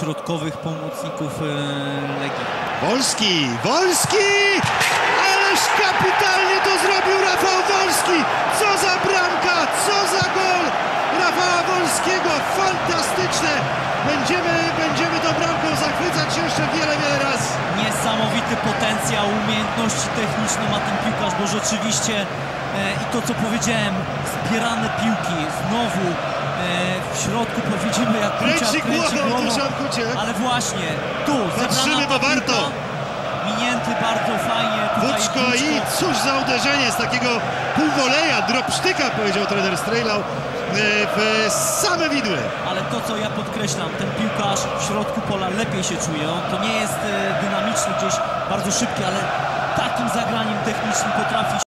środkowych pomocników e, Legii. Wolski, Wolski! Ależ kapitalnie to zrobił Rafał Wolski! Co za bramka, co za gol Rafała Wolskiego! Fantastyczne! Będziemy, będziemy tą bramką zachwycać się jeszcze wiele, wiele razy. Niesamowity potencjał, umiejętności techniczne ma ten piłkarz, bo rzeczywiście e, i to co powiedziałem, zbierane piłki, znowu w środku powiedzimy jak Kucia Kręci głową Duszan ale właśnie tu Patrzymy, bo warto. minięty bardzo fajnie Wódczko i cóż za uderzenie z takiego półwoleja, dropsztyka powiedział trener Strejlał e, w same widły. Ale to, co ja podkreślam, ten piłkarz w środku pola lepiej się czuje. On to nie jest e, dynamiczny, gdzieś bardzo szybki, ale takim zagraniem technicznym potrafi